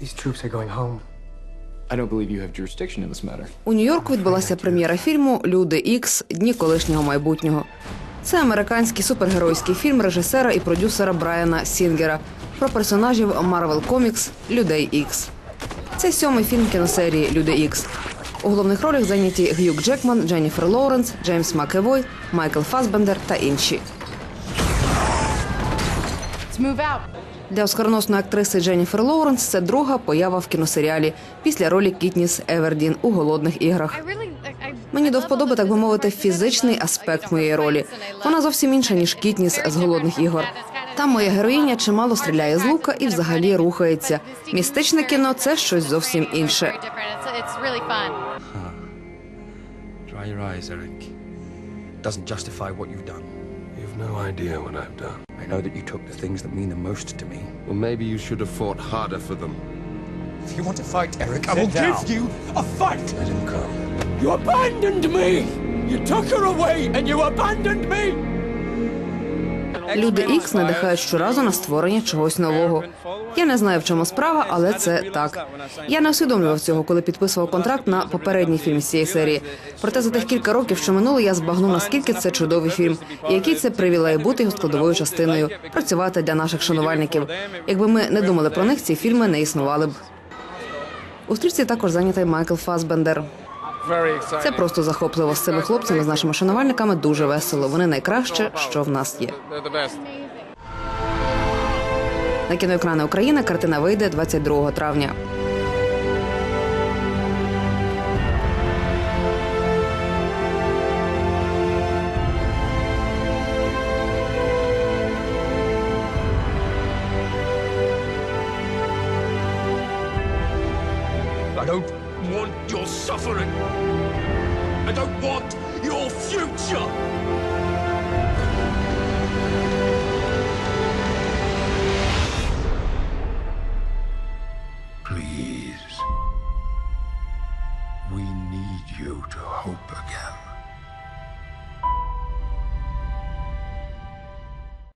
These troops are going home. I don't believe you have jurisdiction in this matter. У Нью-Йорку відбулася прем'єра фільму Люди Ікс Дні колишнього майбутнього. Це американський супергеройський фільм режисера і продюсера Брайана Сінгера про персонажів Marvel Comics Людей Ікс. Це сьомий фільм кіносерії Люди Ікс. У головних ролях зайняті Г'юк Джекман, Дженніфер Лоуренс, Джеймс Макевой, Майкл Фасбендер та інші. Let's move out. Для оскароносної актриси Дженніфер Лоуренс це друга поява в кіносеріалі після ролі Кітніс Евердін у голодних іграх. Мені до вподоби, так би мовити, фізичний аспект моєї ролі. Вона зовсім інша ніж Кітніс з голодних ігор. Там моя героїня чимало стріляє з лука і взагалі рухається. Містичне кіно це щось зовсім інше. Dry your eyes, Eric. Doesn't justify what you've done. You've no idea what I've done. I know that you took the things that mean the most to me. Well, maybe you should have fought harder for them. If you want to fight, Eric, I will give you a fight. Let him come. You abandoned me! You took her away and you abandoned me! Люди Ікс надихають щоразу на створення чогось нового. Я не знаю, в чому справа, але це так. Я не усвідомлював цього, коли підписував контракт на попередній фільм з цієї серії. Проте за тих кілька років, що минуло, я збагнув, наскільки це чудовий фільм, і який це привілей бути його складовою частиною, працювати для наших шанувальників. Якби ми не думали про них, ці фільми не існували б. У стрічці також зайнятий Майкл Фасбендер. Це просто захопливо з цими хлопцями, з нашими шанувальниками дуже весело. Вони найкраще, що в нас є. На кіноекрани України картина вийде 22 травня. I want your suffering. I don't want your future. Please. We need you to hope again.